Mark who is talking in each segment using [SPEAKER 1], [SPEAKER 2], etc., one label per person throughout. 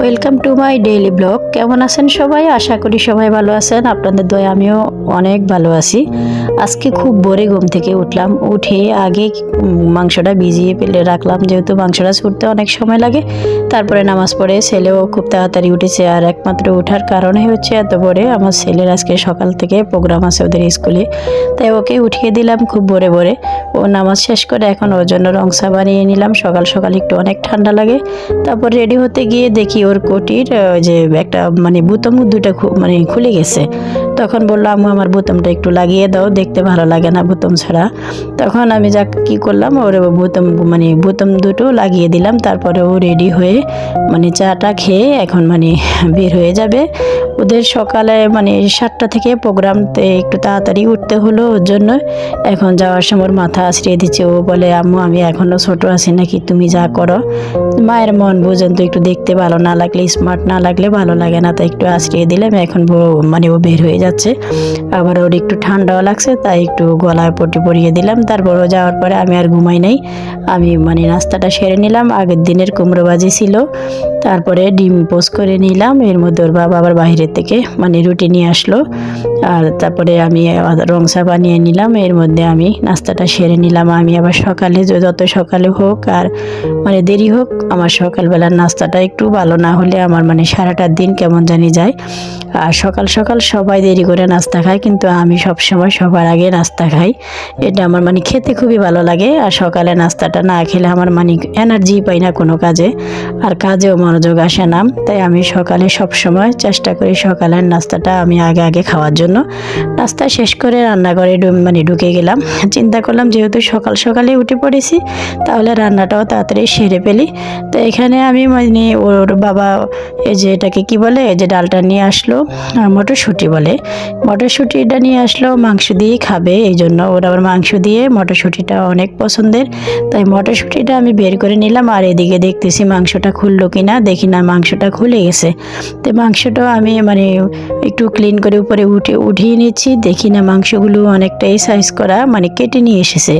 [SPEAKER 1] Welcome to my daily blog কেমন আছেন সবাই? আশা করি সবাই ভালো আছেন। আপনাদের দয়, আমিও অনেক ভালো আছি। আজকে খুব ভোরে ঘুম থেকে উঠলাম। উঠে আগে মাংসটা ভিজিয়ে ফেলে রাখলাম। যেহেতু মাংসটা ছুটতে অনেক সময় লাগে, তারপরে নামাজ পড়ে ছেলেও খুব তাড়াতাড়ি উঠেছে। আর একমাত্র ওঠার কারণে হচ্ছে এত ভোরে। আমার ছেলের আজকে সকাল থেকে প্রোগ্রাম আছে ওদের স্কুলে। তাই ওকে উঠিয়ে দিলাম খুব ভোরে ভোরে। ও নামাজ শেষ করে এখন ওর জন্য রংসা বানিয়ে নিলাম। সকাল সকাল একটু অনেক ঠান্ডা লাগে। তারপর রেডি হতে গিয়ে দেখি ওর কোটির যে একটা মানে বুতামুর দুটা মানে খুলে গেছে। তখন বললাম আমার বোতামটা একটু লাগিয়ে দাও, দেখতে ভালো লাগে না বোতাম ছাড়া। তখন আমি যা কি করলাম, ওর বোতাম মানে বোতাম দুটো লাগিয়ে দিলাম, তারপরে ও রেডি হয়ে মানে চাটা খেয়ে এখন মানে বের হয়ে যাবে। ওদের সকালে মানে সাতটা থেকে প্রোগ্রামতে একটু তাড়াতাড়ি উঠতে হলো ওর জন্য। এখন যাওয়ার সময় মাথা আশ্রিয়ে দিচ্ছে। ও বলে, আম্মু, আমি এখনও ছোট আছি নাকি, তুমি যা করো। মায়ের মন বোঝেন তো একটু দেখতে ভালো না লাগলে স্মার্ট না লাগলে ভালো লাগে না, তাই একটু আশ্রিয়ে দিলাম। এখন মানে ও বের হয়ে যাচ্ছে। আবার ওর একটু ঠান্ডাও লাগছে, তাই একটু গলায় পটি পরিয়ে দিলাম। তারপরও যাওয়ার পরে আমি আর ঘুমাই নাই। আমি মানে নাস্তাটা সেরে নিলাম, আগের দিনের কুমড়ো ভাজি ছিল। তারপরে ডিম পোস্ট করে নিলাম। এর মধ্যে ওর বাবা আবার বাইরের থেকে মানে রুটি নিয়ে আসলো। আর তারপরে আমি রংসা বানিয়ে নিলাম। এর মধ্যে আমি নাস্তাটা সেরে নিলাম। আমি আবার সকালে যত সকালে হোক আর মানে দেরি হোক, আমার সকালবেলার নাস্তাটা একটু ভালো না হলে আমার মানে সারাটা দিন কেমন জানি যায়। আর সকাল সকাল সবাই দেরি করে নাস্তা খায়, কিন্তু আমি সব সময় সবার আগে নাস্তা খাই। এটা আমার মানে খেতে খুবই ভালো লাগে। আর সকালে নাস্তাটা না খেলে আমার মানে এনার্জি পাই না কোনো কাজে। আর কাজেও মনোযোগ আসে না। তাই আমি সকালে সব সময় চেষ্টা করি সকালের নাস্তাটা আমি আগে আগে খাওয়ার জন্য। নাস্তা শেষ করে রান্নাঘরে মানে ঢুকে গেলাম। চিন্তা করলাম যেহেতু সকাল সকালে উঠে পড়েছি, তাহলে রান্নাটাও তাড়াতাড়ি সেরে ফেলি। তো এখানে আমি মানে ওর বাবা এই যে এটাকে কি বলে, এই যে ডালটা নিয়ে আসলো মটরশুঁটি বলে। মটরশুঁটিটা নিয়ে আসলো, মাংস দিয়েই খাবে, এই জন্য ওর আবার মাংস দিয়ে মটরশুঁটিটা অনেক পছন্দের। তাই মটরশুঁটিটা আমি বের করে নিলাম, আর এদিকে দেখতেছি মাংসটা খুললো কিনা, দেখি না মাংসটা খুলে গেছে। তো মাংসটাও আমি মানে একটু ক্লিন করে উপরে উঠে উঠিয়ে নিচ্ছি, দেখি না মাংসগুলো অনেকটাই সাইজ করা মানে কেটে নিয়ে এসেছে।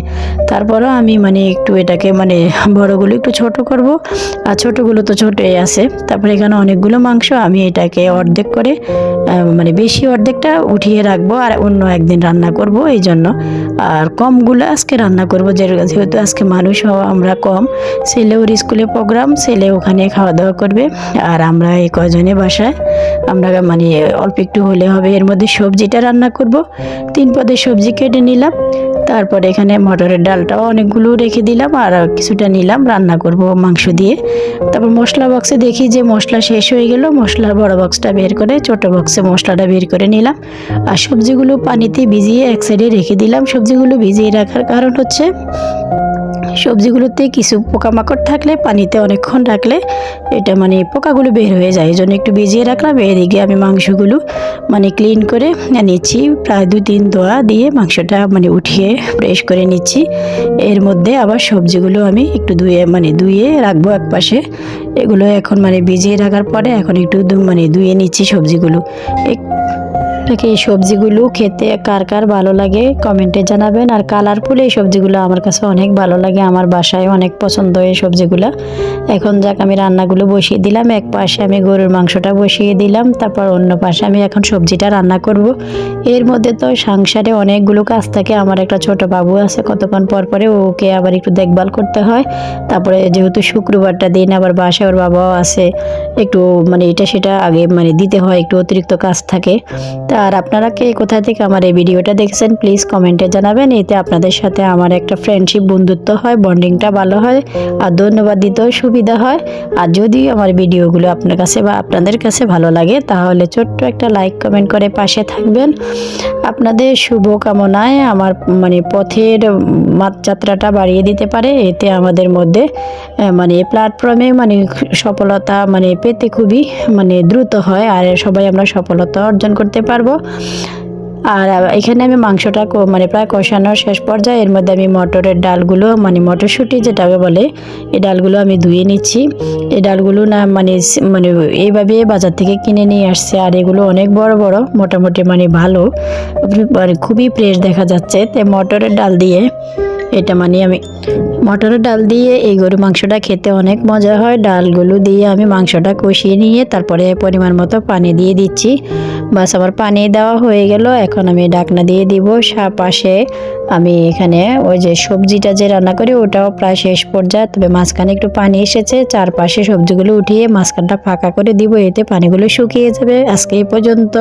[SPEAKER 1] তারপরও আমি মানে একটু এটাকে মানে বড়গুলো একটু ছোট করব, আর ছোটগুলো তো ছোটই আছে। তারপরে এখানে অনেকগুলো মাংস, আমি এটাকে অর্ধেক করে মানে বেশি অর্ধেকটা উঠিয়ে রাখব, আর অন্য একদিন রান্না করব এই জন্য। আর কমগুলো আজকে রান্না করব যেহেতু আজকে মানুষ হওয়া আমরা কম ছেলে ওর স্কুলে প্রোগ্রাম, ছেলে ওখানে খাওয়া দাওয়া করবে, আর আমরা এই কজনে বাসায়, আমরা মানে অল্প একটু হলে হবে, এর মধ্যে সবজিটা রান্না করব। তিন পদের সবজি কেটে নিলাম। তারপরে এখানে মটরের ডালটাও অনেকগুলো রেখে দিলাম আর কিছুটা নিলাম রান্না করব মাংস দিয়ে। তারপর মশলা বক্সে দেখি যে মশলা শেষ হয়ে গেল। মশলার বড় বক্সটা বের করে, ছোট বক্সে মশলাটা বের করে নিলাম। আর সবজিগুলো পানিতে ভিজিয়ে এক সাইডে রেখে দিলাম। সবজিগুলো ভিজিয়ে রাখার কারণ হচ্ছে সবজিগুলোতে কিছু পোকামাকড় থাকলে, পানিতে অনেকক্ষণ রাখলে এটা মানে পোকাগুলো বের হয়ে যায়। এই জন্য একটু ভিজিয়ে রাখলাম। এদিকে আমি মাংসগুলো মানে ক্লিন করে নিচ্ছি। প্রায় দু তিন দোয়া দিয়ে মাংসটা মানে উঠিয়ে ফ্রেশ করে নিচ্ছি। এর মধ্যে আবার সবজিগুলো আমি একটু ধুয়ে মানে ধুয়ে রাখব এক পাশে এগুলো এখন মানে ভিজিয়ে রাখার পরে এখন একটু মানে ধুয়ে নিচ্ছি সবজিগুলো। আপনাকে এই সবজিগুলো খেতে কার কার ভালো লাগে কমেন্টে জানাবেন। আর কালারফুল এই সবজিগুলো আমার কাছে অনেক ভালো লাগে, আমার বাসায় অনেক পছন্দ এই সবজিগুলো। এখন যাক, আমি রান্নাগুলো বসিয়ে দিলাম, এক পাশে আমি গরুর মাংসটা বসিয়ে দিলাম, তারপর অন্য পাশে আমি এখন সবজিটা রান্না করব। এর মধ্যে তো সংসারে অনেকগুলো কাজ থাকে, আমার একটা ছোট বাবু আছে, কতক্ষণ পর পরে ওকে আবার একটু দেখভাল করতে হয়। তারপরে যেহেতু শুক্রবারটা দিন, আবার বাসায় ওর বাবাও আছে একটু মানে এটা সেটা আগে মানে দিতে হয়, একটু অতিরিক্ত কাজ থাকে। তা আর আপনারা কে কোথা থেকে আমার এই ভিডিওটা দেখছেন প্লিজ কমেন্টে জানাবেন। এতে আপনাদের সাথে আমার একটা ফ্রেন্ডশিপ বন্ধুত্ব হয় বন্ডিংটা ভালো হয়, আর ধন্যবাদ দিতেও সুবিধা হয়। আর যদি আমার ভিডিওগুলো আপনার কাছে বা আপনাদের কাছে ভালো লাগে, তাহলে ছোট্ট একটা লাইক কমেন্ট করে পাশে থাকবেন। আপনাদের শুভ কামনায় আমার মানে পথের যাত্রাটা বাড়িয়ে দিতে পারে। এতে আমাদের মধ্যে মানে প্ল্যাটফর্মে মানে সফলতা মানে পেতে খুবই মানে দ্রুত হয় আর সবাই আমরা সফলতা অর্জন করতে পারব। আর এখানে আমি মাংসটা মানে প্রায় কষানোর শেষ পর্যায়ে এর মধ্যে আমি মটরের ডালগুলো মানে মটরশুঁটি যেটাকে বলে, এই ডালগুলো আমি ধুয়ে নিচ্ছি। এই ডালগুলো না মানে মানে এইভাবে বাজার থেকে কিনে নিয়ে আসছে আর এগুলো অনেক বড় বড়, মোটামুটি মানে ভালো। মানে খুবই ফ্রেশ দেখা যাচ্ছে। তো মটরের ডাল দিয়ে এটা মানে আমি মটরের ডাল দিয়ে এই গরু মাংসটা খেতে অনেক মজা হয়। ডালগুলো দিয়ে আমি মাংসটা কষিয়ে নিয়ে তারপরে পরিমাণ মতো পানি দিয়ে দিচ্ছি। বাস আমার পানি দেওয়া হয়ে গেল। এখন আমি ডাকনা দিয়ে দিব। পাশে আমি এখানে ওই যে সবজিটা যে রান্না করি, ওটাও প্রায় শেষ পর্যায়ে। তবে মাঝখানে একটু পানি এসেছে। চারপাশে সবজিগুলো উঠিয়ে মাঝখানটা ফাঁকা করে দিব। এতে পানিগুলো শুকিয়ে যাবে। আজকে এই পর্যন্ত।